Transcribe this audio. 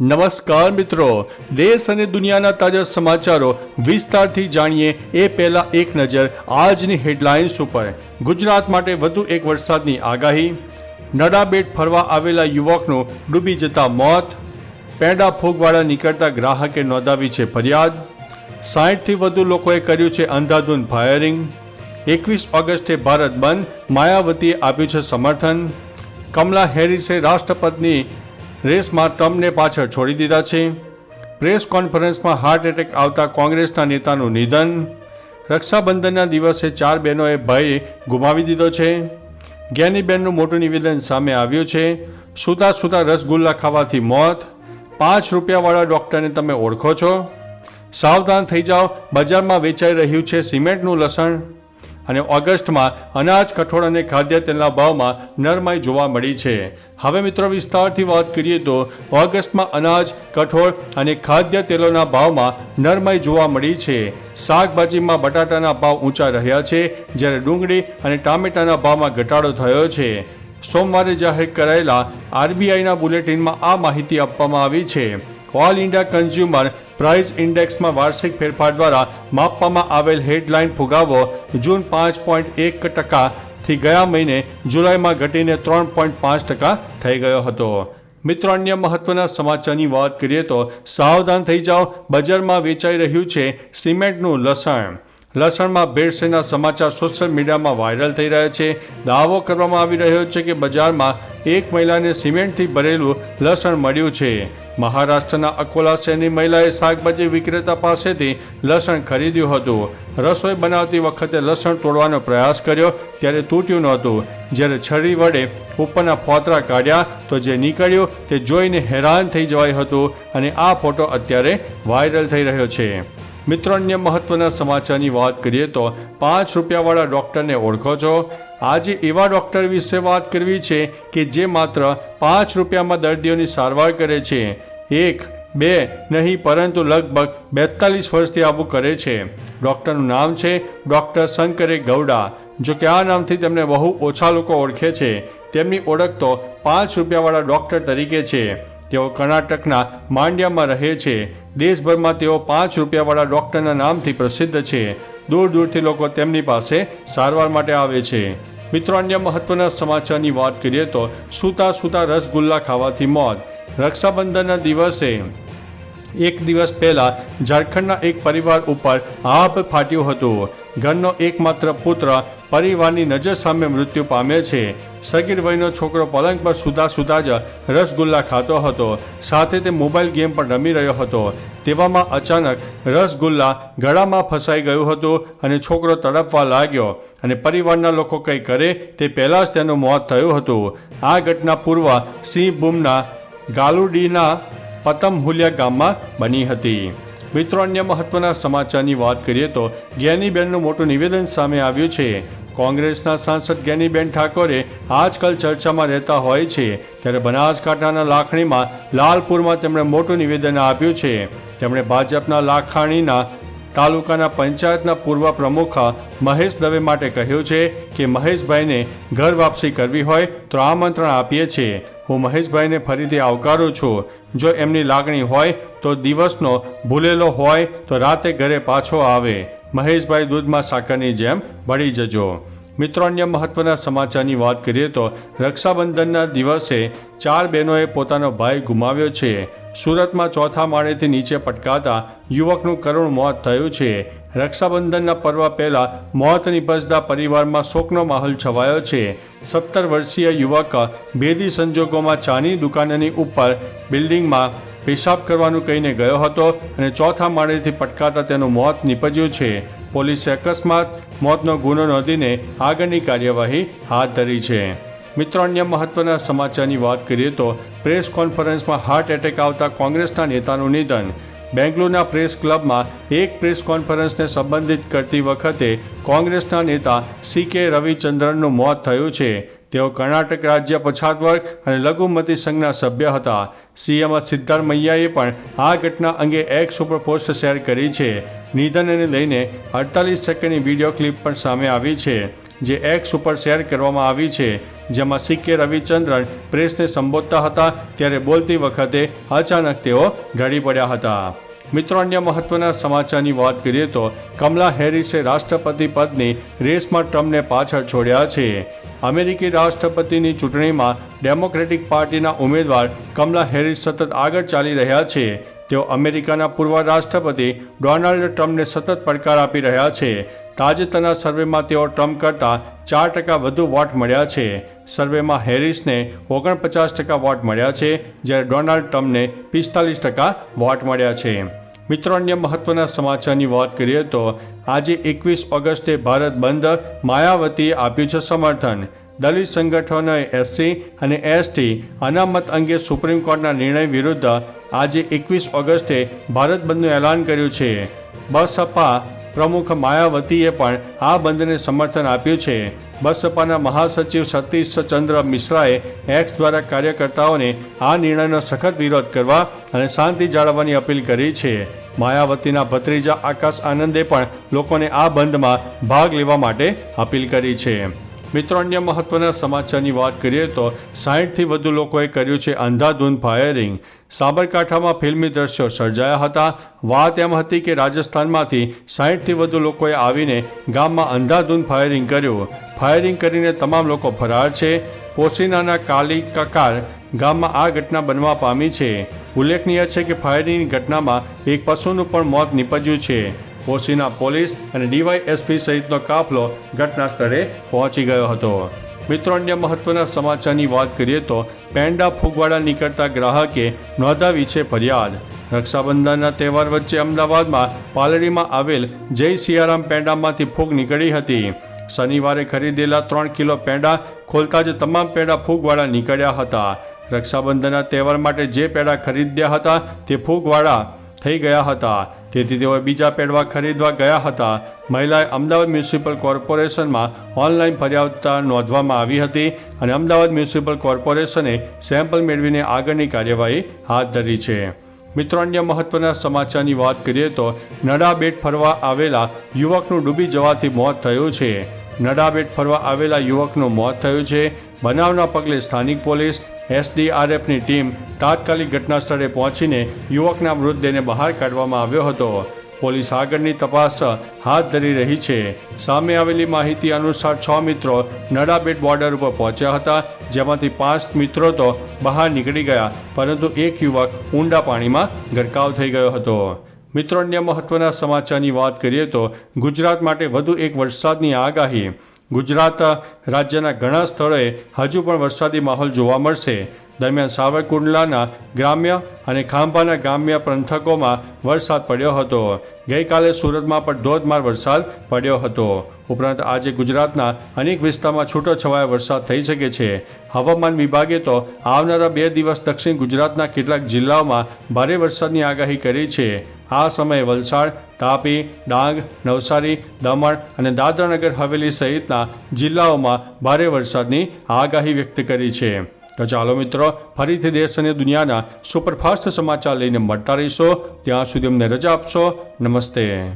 નમસ્કાર મિત્રો. દેશ અને દુનિયાના તાજા સમાચારો વિસ્તારથી જાણીએ એ પહેલા એક નજર આજની હેડલાઇન્સ ઉપર. ગુજરાત માટે વધુ એક વરસાદની આગાહી. નડાબેટ ફરવા આવેલા યુવકનું ડૂબી જતા મોત. પેંડા ફૂગવાળા નીકળતા ગ્રાહકે નોંધાવી છે ફરિયાદ. સાહીઠથી વધુ લોકોએ કર્યું છે અંધાધૂંધ ફાયરિંગ. એકવીસ ઓગસ્ટે ભારત બંધ, માયાવતીએ આપ્યું છે સમર્થન. કમલા હેરિસે રાષ્ટ્રપતિની રેસમાં ટ્રમ્પને પાછળ છોડી દીધા છે. પ્રેસ કોન્ફરન્સમાં હાર્ટ એટેક આવતા કોંગ્રેસના નેતાનું નિધન. રક્ષાબંધનના દિવસે ચાર બહેનોએ ભય ગુમાવી દીધો છે. જ્ઞાનીબેનનું મોટું નિવેદન સામે આવ્યું છે. સૂતા સૂતા રસગુલ્લા ખાવાથી મોત. પાંચ રૂપિયાવાળા ડૉક્ટરને તમે ઓળખો છો. સાવધાન થઈ જાઓ. બજારમાં વેચાઈ રહ્યું છે સિમેન્ટનું લસણ. અને ઓગસ્ટમાં અનાજ, કઠોળ અને ખાદ્ય તેલના ભાવમાં નરમાઈ જોવા મળી છે. હવે મિત્રો વિસ્તારથી વાત કરીએ તો ઓગસ્ટમાં અનાજ, કઠોળ અને ખાદ્ય તેલોના ભાવમાં નરમાઈ જોવા મળી છે. શાકભાજીમાં બટાટાના ભાવ ઊંચા રહ્યા છે, જ્યારે ડુંગળી અને ટામેટાના ભાવમાં ઘટાડો થયો છે. સોમવારે જાહેર કરાયેલા આરબીઆઈના બુલેટિનમાં આ માહિતી આપવામાં આવી છે. ઓલ ઇન્ડિયા કન્ઝ્યુમર પ્રાઇસ ઇન્ડેક્સમાં વાર્ષિક ફેરફાર દ્વારા માપવામાં આવેલ હેડલાઇન ફુગાવો જૂન પાંચ પોઈન્ટ એક ટકાથી ગયા મહિને જુલાઈમાં ઘટીને ત્રણ પોઈન્ટ પાંચ ટકા થઈ ગયો હતો. મિત્રો, અન્ય મહત્વના સમાચારની વાત કરીએ તો સાવધાન થઈ જાઓ. બજારમાં વેચાઈ રહ્યું છે સિમેન્ટનું લસણ. લસણમાં ભેળસેળના સમાચાર સોશિયલ મીડિયામાં વાયરલ થઈ રહ્યા છે. દાવો કરવામાં આવી રહ્યો છે કે બજારમાં એક મહિલાને સિમેન્ટથી ભરેલું લસણ મળ્યું છે. મહારાષ્ટ્રના અકોલા શહેરની મહિલાએ શાકભાજી વિક્રેતા પાસેથી લસણ ખરીદ્યું હતું. રસોઈ બનાવતી વખતે લસણ તોડવાનો પ્રયાસ કર્યો, ત્યારે તૂટ્યું નહોતું. જ્યારે છરી વડે ઉપરના ફોતરા કાઢ્યા, તો જે નીકળ્યું તે જોઈને હેરાન થઈ જવાયું હતું અને આ ફોટો અત્યારે વાયરલ થઈ રહ્યો છે. મિત્રો, અન્ય મહત્વના સમાચારની વાત કરીએ તો પાંચ રૂપિયાવાળા ડૉક્ટરને ઓળખો છો. આજે એવા ડૉક્ટર વિશે વાત કરવી છે કે જે માત્ર પાંચ રૂપિયામાં દર્દીઓની સારવાર કરે છે. એક, બે, નહીં, પરંતુ લગભગ બેતાલીસ વર્ષથી આવું કરે છે. ડૉક્ટરનું નામ છે ડૉક્ટર શંકરે ગૌડા. જો કે આ નામથી તેમને બહુ ઓછા લોકો ઓળખે છે. તેમની ઓળખ તો પાંચ રૂપિયાવાળા ડૉક્ટર તરીકે છે. તેઓ કર્ણાટકના માંડ્યામાં રહે છે. દેશભરમાં તેઓ પાંચ રૂપિયાવાળા ડૉક્ટરના નામથી પ્રસિદ્ધ છે. દૂર દૂરથી લોકો તેમની પાસે સારવાર માટે આવે છે. મિત્રો, અન્ય મહત્વના સમાચારની વાત કરીએ તો સૂતા સૂતા રસગુલ્લા ખાવાથી મોત. રક્ષાબંધનના દિવસે એક દિવસ પહેલા ઝારખંડના એક પરિવાર ઉપર આભ ફાટ્યું હતું. ઘરનો એકમાત્ર પુત્ર પરિવારની નજર સામે મૃત્યુ પામે છે. સગીર વયનો છોકરો પલંગ પર સુતા સુતા જ રસગુલ્લા ખાતો હતો. સાથે તે મોબાઈલ ગેમ પણ રમી રહ્યો હતો. તેવામાં અચાનક રસગુલ્લા ગળામાં ફસાઈ ગયું હતું અને છોકરો તડપવા લાગ્યો અને પરિવારના લોકો કંઈ કરે તે પહેલાં જ તેનું મોત થયું હતું. આ ઘટના પૂર્વ સિંહ બૂમના ગાલુડીના પતમહુલિયા ગામમાં બની હતી. મિત્રો, અન્ય મહત્વના સમાચારની વાત કરીએ તો જ્ઞાનીબેનનું મોટું નિવેદન સામે આવ્યું છે. કોંગ્રેસના સાંસદ જ્ઞાનીબેન ઠાકોરે આજકાલ ચર્ચામાં રહેતા હોય છે. ત્યારે બનાસકાંઠાના લાખણીમાં લાલપુરમાં તેમણે મોટું નિવેદન આપ્યું છે. તેમણે ભાજપના લાખાણીના તાલુકાના પંચાયતના પૂર્વ પ્રમુખ મહેશ દવે માટે કહ્યું છે કે મહેશભાઈને ઘર વાપસી કરવી હોય તો આમંત્રણ આપીએ છીએ. હું મહેશભાઈને ફરીથી આવકારું છું. જો એમની લાગણી હોય તો દિવસનો ભૂલેલો હોય તો રાતે ઘરે પાછો આવે. મહેશભાઈ દૂધમાં સાકરની જેમ ભળી જજો. મિત્રો, અન્ય મહત્વના સમાચારની વાત કરીએ તો રક્ષાબંધનના દિવસે ચાર બહેનોએ પોતાનો ભાઈ ગુમાવ્યો છે. સુરતમાં ચોથા માળેથી નીચે પટકાતા યુવકનું કરુણ મોત થયું છે. રક્ષાબંધનના પર્વ પહેલા મોત નિપજતા પરિવારમાં શોકનો માહોલ છવાયો છે. સત્તર વર્ષીય યુવક ભેદી સંજોગોમાં ચાની દુકાનની ઉપર બિલ્ડિંગમાં પેશાબ કરવાનું કહીને ગયો હતો અને ચોથા માળેથી પટકાતા તેનું મોત નીપજ્યું છે. પોલીસે અકસ્માત મોતનો ગુનો નોંધીને આગળની કાર્યવાહી હાથ ધરી છે. મિત્રો, અન્ય મહત્વના સમાચારની વાત કરીએ તો પ્રેસ કોન્ફરન્સમાં હાર્ટ એટેક આવતા કોંગ્રેસના નેતાનું નિધન. બેંગ્લોરના પ્રેસ ક્લબમાં એક પ્રેસ કોન્ફરન્સને સંબંધિત કરતી વખતે કોંગ્રેસના નેતા સી કે રવિચંદ્રનનું મોત થયું છે. તેઓ કર્ણાટક રાજ્ય પછાત વર્ગ અને લઘુમતી સંઘના સભ્ય હતા. સીએમ સિદ્ધારમૈયાએ પણ આ ઘટના અંગે એક્સ ઉપર પોસ્ટ શેર કરી છે. નિધનને લઈને અડતાલીસ સેકન્ડની વીડિયો ક્લિપ પણ સામે આવી છે, જે એક્સ ઉપર શેર કરવામાં આવી છે. જેમાં સિક્કે રવિચંદ્રન પ્રેસને સંબોધતા હતા ત્યારે બોલતી વખતે અચાનક તેઓ ઢળી પડ્યા હતા. મિત્રો, અન્ય મહત્વના સમાચારની વાત કરીએ તો કમલા હેરિસે રાષ્ટ્રપતિ પદની રેસમાં ટ્રમ્પને પાછળ છોડ્યા છે. અમેરિકી રાષ્ટ્રપતિની ચૂંટણીમાં ડેમોક્રેટિક પાર્ટીના ઉમેદવાર કમલા હેરિસ સતત આગળ ચાલી રહ્યા છે. તેઓ અમેરિકાના પૂર્વ રાષ્ટ્રપતિ ડોનાલ્ડ ટ્રમ્પને સતત પડકાર આપી રહ્યા છે. તાજેતરના સર્વેમાં તેઓ ટ્રમ્પ કરતાં ચાર ટકા વધુ વોટ મળ્યા છે. સર્વેમાં હેરિસને ઓગણપચાસ ટકા વોટ મળ્યા છે, જ્યારે ડોનાલ્ડ ટ્રમ્પને પિસ્તાલીસ ટકા વોટ મળ્યા છે. મિત્રો, અન્ય મહત્વના સમાચારની વાત કરીએ તો આજે એકવીસ ઓગસ્ટે ભારત બંધ માયાવતીએ આપ્યું છે સમર્થન. દલિત સંગઠનોએ એસસી અને એસટી અનામત અંગે સુપ્રીમ કોર્ટના નિર્ણય વિરુદ્ધ આજે એકવીસ ઓગસ્ટે ભારત બંધનું એલાન કર્યું છે. બસપા પ્રમુખ માયાવતીએ પણ આ બંધને સમર્થન આપ્યું છે. બસપાના મહાસચિવ સતીશ ચંદ્ર મિશ્રાએ એક્સ દ્વારા કાર્યકર્તાઓને આ નિર્ણયનો સખત વિરોધ કરવા અને શાંતિ જાળવવાની અપીલ કરી છે. માયાવતીના ભત્રીજા આકાશ આનંદે પણ લોકોને આ બંધમાં ભાગ લેવા માટે અપીલ કરી છે. મિત્રો, અન્ય મહત્વના સમાચારની વાત કરીએ તો સાહીઠથી વધુ લોકોએ કર્યું છે અંધાધૂંધ ફાયરિંગ. સાબરકાંઠામાં ફિલ્મી દ્રશ્યો સર્જાયા હતા. વાત એમ હતી કે રાજસ્થાનમાંથી સાહીઠથી વધુ લોકોએ આવીને ગામમાં અંધાધૂંધ ફાયરિંગ કર્યું. ફાયરિંગ કરીને તમામ લોકો ફરાર છે. પોસીનાના કાલી કકાર ગામમાં આ ઘટના બનવા પામી છે. ઉલ્લેખનીય છે કે ફાયરિંગની ઘટનામાં એક પશુનું પણ મોત નીપજ્યું છે. પોસીના પોલીસ અને ડીવાયએસપી સહિતનો કાફલો ઘટના સ્થળે પહોંચી ગયો હતો. મિત્રો, અન્ય મહત્વના સમાચારની વાત કરીએ તો પેંડા ફુગવાડા નીકળતા ગ્રાહકે નોંધાવી છે ફરિયાદ. રક્ષાબંધનના તહેવાર વચ્ચે અમદાવાદમાં પાલડીમાં આવેલ જય સિયારામ પેંડામાંથી ફૂગ નીકળી હતી. શનિવારે ખરીદેલા ત્રણ કિલો પેંડા ખોલતા જ તમામ પેંડા ફૂગવાળા નીકળ્યા હતા. રક્ષાબંધનના તહેવાર માટે જે પેંડા ખરીદ્યા હતા તે ફૂગવાળા થઈ ગયા હતા. તેથી તેઓ બીજા પેડવા ખરીદવા ગયા હતા. મહિલાએ અમદાવાદ મ્યુનિસિપલ કોર્પોરેશનમાં ઓનલાઈન ફરિયાદ નોંધવામાં આવી હતી અને અમદાવાદ મ્યુનિસિપલ કોર્પોરેશને સેમ્પલ મેળવીને આગળની કાર્યવાહી હાથ ધરી છે. મિત્રો, અન્ય મહત્વના સમાચારની વાત કરીએ તો નડાબેટ ફરવા આવેલા યુવકનું ડૂબી જવાથી મોત થયું છે. નડાબેટ ફરવા આવેલા યુવકનું મોત થયું છે. બનાવના પગલે સ્થાનિક પોલીસ, એસડીઆરએફની ટીમ તાત્કાલિક ઘટના સ્થળે પહોંચીને યુવકના મૃતદેહને બહાર કાઢવામાં આવ્યો હતો. પોલીસ આગળની તપાસ હાથ ધરી રહી છે. સામે આવેલી માહિતી અનુસાર છ મિત્રો નડાબેટ બોર્ડર ઉપર પહોંચ્યા હતા, જેમાંથી પાંચ મિત્રો તો બહાર નીકળી ગયા, પરંતુ એક યુવક ઊંડા પાણીમાં ગરકાવ થઈ ગયો હતો. મિત્રો, અન્ય મહત્વના સમાચારની વાત કરીએ તો ગુજરાત માટે વધુ એક વરસાદની આગાહી ગુજરાત રાજ્યના ઘણા સ્થળોએ હજુ પણ વરસાદી માહોલ જોવા મળશે. દરમિયાન સાવરકુંડલાના ગ્રામ્ય અને ખાંભાના ગ્રામ્ય પંથકોમાં વરસાદ પડ્યો હતો. ગઈકાલે સુરતમાં પણ ધોધમાર વરસાદ પડ્યો હતો. ઉપરાંત આજે ગુજરાતના અનેક વિસ્તારમાં છૂટોછવાયો વરસાદ થઈ શકે છે. હવામાન વિભાગે તો આવનારા બે દિવસ દક્ષિણ ગુજરાતના કેટલાક જિલ્લાઓમાં ભારે વરસાદની આગાહી કરી છે. આ સમયે વલસાડ તાપી, ડાંગ, નવસારી, દમણ અને દાદરાનગર હવેલી સહિતના જિલ્લાઓમાં ભારે વરસાદની આગાહી વ્યક્ત કરી છે. તો ચાલો મિત્રો, ફરીથી દેશ અને દુનિયાના સુપરફાસ્ટ સમાચાર લઈને મળતા રહીશો. ત્યાં સુધી અમને રજા આપશો. નમસ્તે.